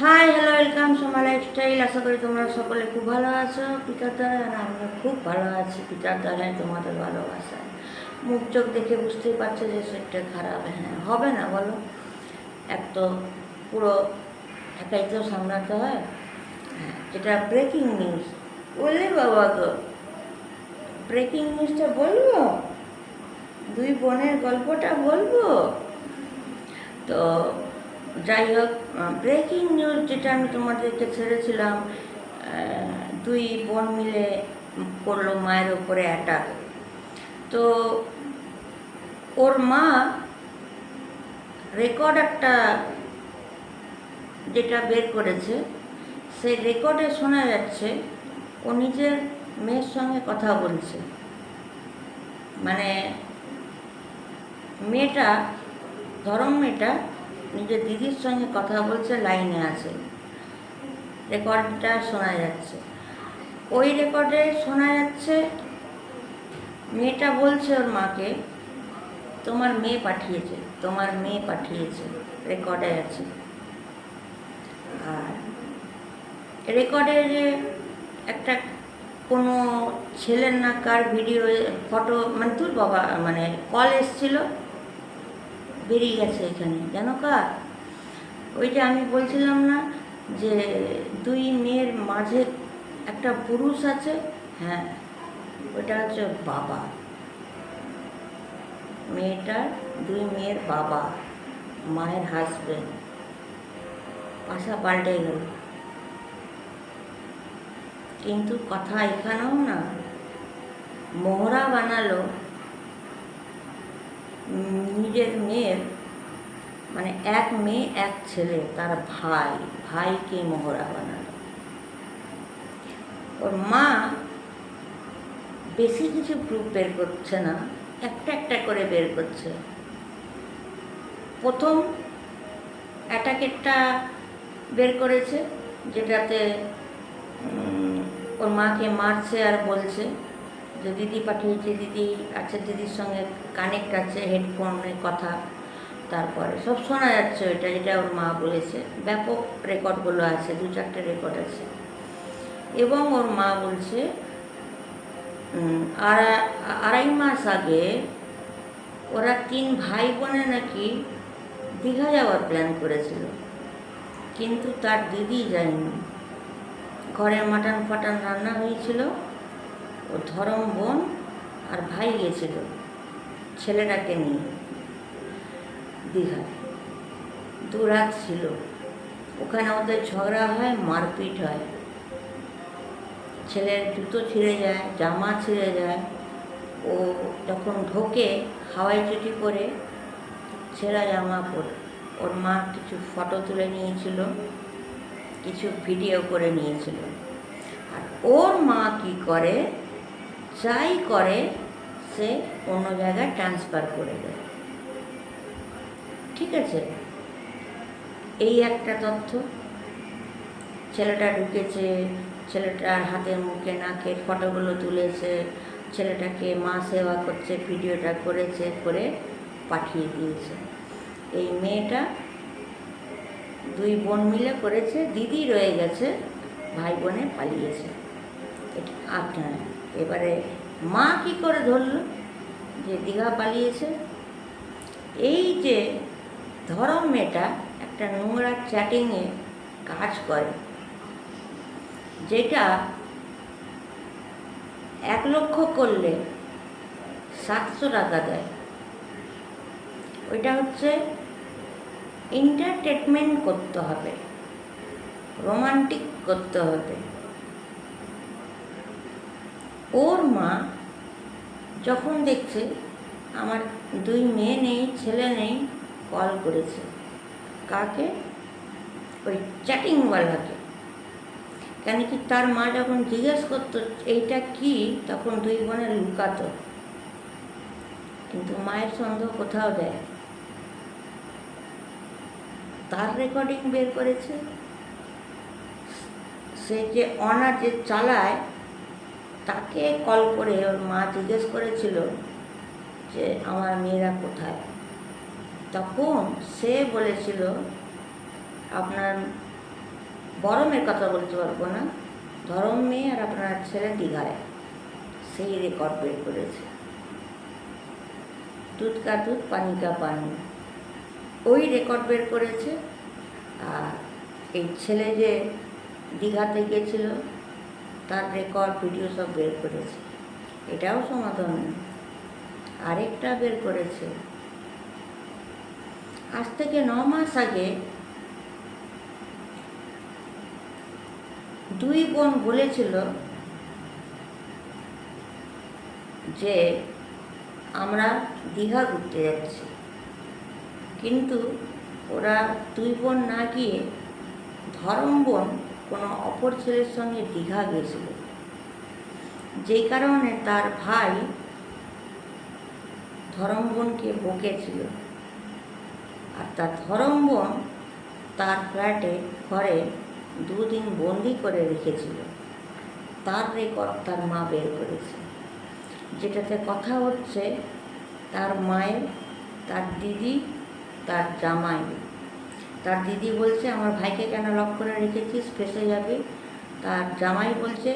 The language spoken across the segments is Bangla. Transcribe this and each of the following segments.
Hi hello welcome Soma lifestyle আশা করি তোমরা সকলে খুব ভালো আছো পিতার দ্বারায় আর আমরা খুব ভালো আছি। পিতার দ্বারায় তোমাদের ভালোবাসায়। মুখ চোখ দেখে বুঝতেই পারছ যে শরীরটা খারাপ। হ্যাঁ হবে না, বলো। এক তো পুরো একাই তো সামলাতে হয়। হ্যাঁ যেটা ব্রেকিং নিউজ বললে বাবা গো। ব্রেকিং নিউজটা বলব? দুই বোনের গল্পটা বলব? তো যাই হোক ব্রেকিং নিউজ যেটা আমি তোমাদেরকে ছেড়েছিলাম দুই বোন মিলে করল মায়ের ওপরে অ্যাটাক তো ওর মা রেকর্ড একটা যেটা বের করেছে। সেই রেকর্ডে শোনা যাচ্ছে, ও নিজের মেয়ের সঙ্গে কথা বলছে। মানে মেয়েটা, ধরম মেয়েটা নিজের দিদির সঙ্গে কথা বলছে লাইনে আছে। রেকর্ডটা শোনা যাচ্ছে। ওই রেকর্ডে শোনা যাচ্ছে, মেয়েটা বলছে ওর মাকে, তোমার মেয়ে পাঠিয়েছে, তোমার মেয়ে পাঠিয়েছে রেকর্ডে আছে। আর রেকর্ডে যে একটা কোনো ছেলের না কার ভিডিও ফটো মানে তোর বাবা মানে কল এসছিল বেরিয়ে গেছে এখানে। জানো কার? ওই যে আমি বলছিলাম না যে দুই মেয়ের মাঝে একটা পুরুষ আছে? হ্যাঁ ওটা হচ্ছে বাবা। মেয়েটার দুই মেয়ের বাবা, মায়ের হাজবেন্ড পাশা পাল্টে গেল। কিন্তু কথা এখানেও না, মোহরা বানালো নিজের মেয়ের মানে এক মেয়ে, এক ছেলে, তার ভাই, ভাইকে মহড়া বানালো ওর মা বেশি কিছু প্রুফ বের করছে না, একটা একটা করে বের করছে। প্রথম অ্যাটাকেরটা বের করেছে, যেটাতে ওর মাকে মারছে আর বলছে। যে দিদি পাঠিয়েছে, দিদি আছে, দিদির সঙ্গে কানেক্ট আছে হেডফোনে কথা। তারপরে সব শোনা যাচ্ছে ওইটা যেটা ওর মা বলেছে। ব্যাপক রেকর্ডগুলো আছে, দু চারটে রেকর্ড আছে। এবং ওর মা বলছে আড়াই মাস আগে ওরা তিন ভাই বোনে নাকি দীঘা যাওয়ার প্ল্যান করেছিল। কিন্তু তার দিদি যায়নি। ঘরে মাটন ফাটান রান্না হয়েছিল। ও ধরম বোন আর ভাই গেছিল ছেলেটাকে নিয়ে দীঘায়। দু রাত ছিল। ওখানে ওদের ঝগড়া হয়, মারপিট হয়। ছেলের জুতো ছিঁড়ে যায়, জামা ছিঁড়ে যায়। ও যখন ঢোকে, হাওয়াই চুটি করে ছেঁড়া জামা পরে। ওর মা কিছু ফটো তুলে নিয়েছিল, কিছু ভিডিও করে নিয়েছিল। আর ওর মা কি করে? যাই করে, সে অন্য জায়গায় ট্রান্সফার করে দেয়। ঠিক আছে? এই একটা তথ্য। ছেলেটা ঢুকেছে, ছেলেটার হাতের মুখে নাকের ফটোগুলো তুলেছে, ছেলেটাকে মা সেবা করছে, ভিডিওটা করেছে, করে পাঠিয়ে দিয়েছে। এই মেয়েটা দুই বোন মিলে করেছে, দিদি রয়ে গেছে, ভাই বোনে পালিয়েছে। এটা আপনার এবারে মা কি করে ধরলো? যে দীঘা পালিয়েছে। এই যে ধরম মেয়েটা একটা নোংরা চ্যাটিংয়ে কাজ করে, যেটা এক লক্ষ করলে সাতশো টাকা দেয়। ওইটা হচ্ছে এন্টারটেনমেন্ট করতে হবে রোমান্টিক করতে হবে। ওর মা যখন দেখছে আমার দুই মেয়ে নেই, ছেলে নেই কল করেছে। কাকে? ওই চ্যাটিং চ্যাটিংওয়ালাকে কেন কি তার মা যখন জিজ্ঞেস করতো, এইটা কি? তখন দুই বোনে লুকাতো। কিন্তু মায়ের সন্দেহ কোথাও দেয় তার রেকর্ডিং বের করেছে। সে যে অনার যে চালায় তাকে কল করে ওর মা জিজ্ঞেস করেছিল যে, আমার মেয়েরা কোথায়? তখন সে বলেছিল, আপনার বড় মেয়ের কথা বলতে পারব না। ধরম মেয়ে আর আপনার ছেলে দীঘায়। সেই রেকর্ড বের করেছে। দুধ কা দুধ, পানি কা পানি। ওই রেকর্ড বের করেছে। আর এই ছেলে যে দীঘাতে গেছিল তার রেকর্ড ভিডিও সব বের করেছে। এটাও সমাধান আরেকটা বের করেছে। আজ থেকে ন মাস আগে দুই বোন বলেছিল যে আমরা দীঘা ঘুরতে যাচ্ছি। কিন্তু ওরা দুই বোন না গিয়ে ধরম বোন কোনো অপর ছেলের সঙ্গে দীঘা গেছিল। যেই কারণে তার ভাই ধরম বোনকে বকেছিল। আর তার ধরম বোন তার ফ্ল্যাটে ঘরে দুদিন বন্দি করে রেখেছিল। তার রেকর্ড তার মা বের করেছে। যেটাতে কথা হচ্ছে, তার মায়ের, তার দিদি, তার জামাই। তার দিদি বলছে, আমার ভাইকে কেন লক করে রেখেছিস? ফেসে যাবি। তার জামাই বলছে,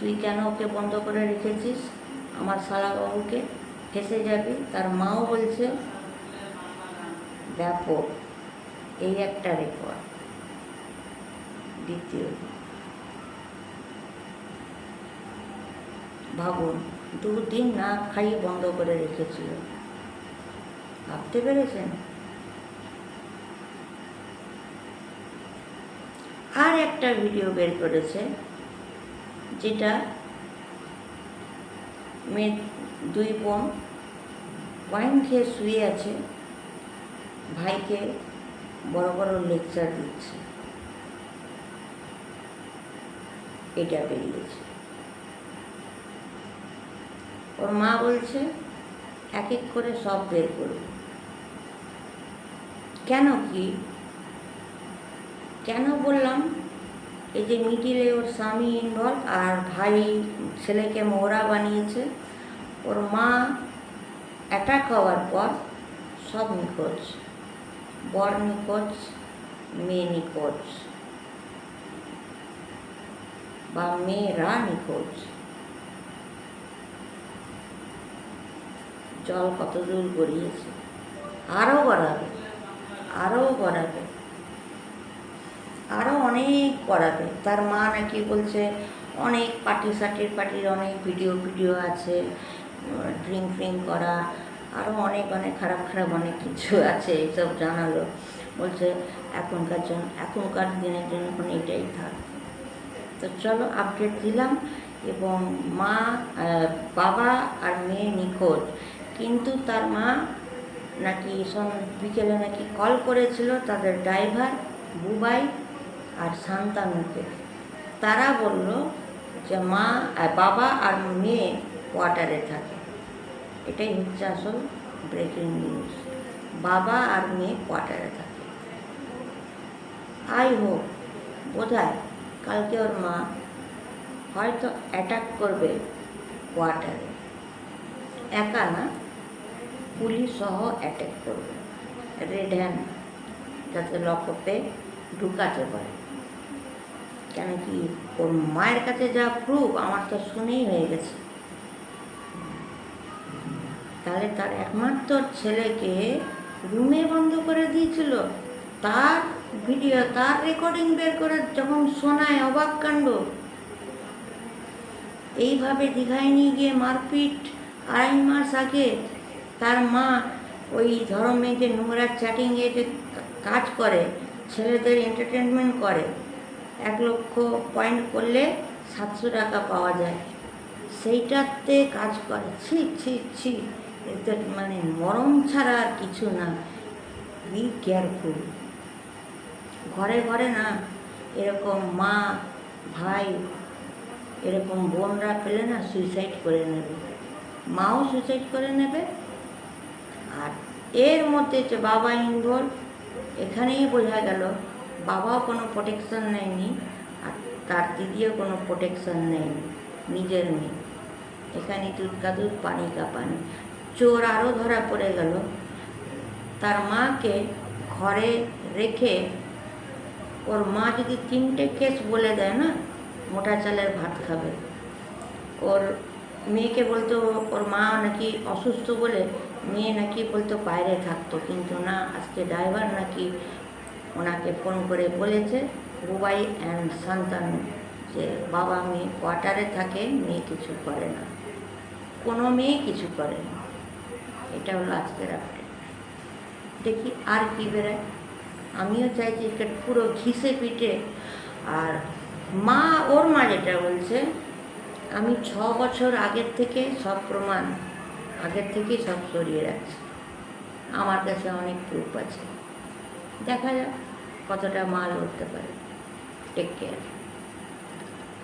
তুই কেন ওকে বন্ধ করে রেখেছিস? আমার শালাবাবুকে ফেসে যাবি। তার মাও বলছে, ব্যাপক। এই একটা রেকর্ড দ্বিতীয় ভাবুন, দুদিন না খাইয়ে বন্ধ করে রেখেছিল। ভাবতে পেরেছেন আর একটা ভিডিও বের করেছে, যেটা মেয়ে দুই বোন, ওয়াইন খেয়ে শুয়ে আছে, ভাইকে বড় বড় লেকচার দিচ্ছে। এটা বেরিয়েছে। ওর মা বলছে, এক এক করে সব বের করবে কেন কি? কেন বললাম? এই যে মিডিলে ওর স্বামী ইনভলভ আর ভাই ছেলেকে মোহরা বানিয়েছে, ওর মা অ্যাটাক হওয়ার পর সব নিখোঁজ। বর নিখোঁজ, মেয়ে নিখোঁজ বা মেয়েরা নিখোঁজ। জল কত দূর গড়িয়েছে। আরও গড়াবে আরও গড়াবে। আরও অনেক করাবে তার মা নাকি বলছে, অনেক পার্টি সার্টির পার্টির অনেক ভিডিও ভিডিও আছে, ড্রিঙ্ক ফ্রিঙ্ক করা আরও অনেক অনেক খারাপ খারাপ অনেক কিছু আছে, এইসব জানালো। বলছে, এখনকার জন্য এখনকার দিনের জন্য এখন এটাই থাক। তো চলো আপডেট দিলাম এবং মা বাবা আর মেয়ে নিখোঁজ। কিন্তু তার মা নাকি বিকেলে নাকি কল করেছিল তাদের ড্রাইভার বুবাই আর শান্তানুকে। তারা বলল যে, মা বাবা আর মেয়ে কোয়ার্টারে থাকে। এটাই হচ্ছে আসল ব্রেকিং নিউজ বাবা আর মেয়ে কোয়ার্টারে থাকে। আই হোপ বোধ কালকে ওর মা হয়তো অ্যাটাক করবে কোয়ার্টারে। একা না, পুলিশ সহ অ্যাটাক করবে। রেড হ্যান্ড যাতে লকপে ঢুকাতে পারে। কেন কি ওর মায়ের কাছে যা প্রুফ আমার তো শুনেই হয়ে গেছে। তাহলে তার একমাত্র ছেলেকে রুমে বন্ধ করে দিয়েছিল। তার ভিডিও তার রেকর্ডিং বের করে যখন শোনায় অবাক কাণ্ড, এইভাবে দীঘায় নিয়ে গিয়ে মারপিট আড়াই মাস আগে তার মা ওই ধরমে যে নোংরা চ্যাটিংয়ে যে কাজ করে, ছেলেদের এন্টারটেনমেন্ট করে এক লক্ষ পয়েন্ট করলে সাতশো টাকা পাওয়া যায়। সেইটাতে কাজ করে। ছি ছি ছি। এতে মানে মরম ছাড়া আর কিছু না। বি কেয়ারফুল ঘরে ঘরে না, এরকম মা, ভাই, এরকম বোনরা পেলে না সুইসাইড করে নেবে। মাও সুইসাইড করে নেবে। আর এর মধ্যে যে বাবা ইনভলভ, এখানেই বোঝা গেল বাবাও কোনো প্রোটেকশন নেয়নি আর তার দিদিও কোনো প্রোটেকশন নেয়নি, নিজের মেয়ে। এখানে দুধ পানি কা পানি চোর আরও ধরা পড়ে গেল। তার মাকে ঘরে রেখে ওর মা যদি তিনটে কেস বলে দেয় না, মোটা চালের ভাত খাবে। ওর মেয়েকে বলতো, ওর মা নাকি অসুস্থ বলে মেয়ে নাকি বলতো বাইরে থাকতো, কিন্তু না, আজকে ড্রাইভার নাকি ওনাকে ফোন করে বলেছে, বুবাই অ্যান্ড শান্তানু যে বাবা মেয়ে কোয়ার্টারে থাকে, মেয়ে কিছু করে না। কোনো মেয়ে কিছু করে না। এটা হলো আজকের আপডেট দেখি আর কি বেরোয়। আমিও চাইছি এটা পুরো ঘিসে পিটে। আর মা ওর মা যেটা বলছে, আমি ছ বছর আগের থেকে সব প্রমাণ, আগের থেকেই সব সরিয়ে রাখছি। আমার কাছে অনেক প্রুফ আছে। দেখা যাক কতটা মাল উঠতে পারে। Take care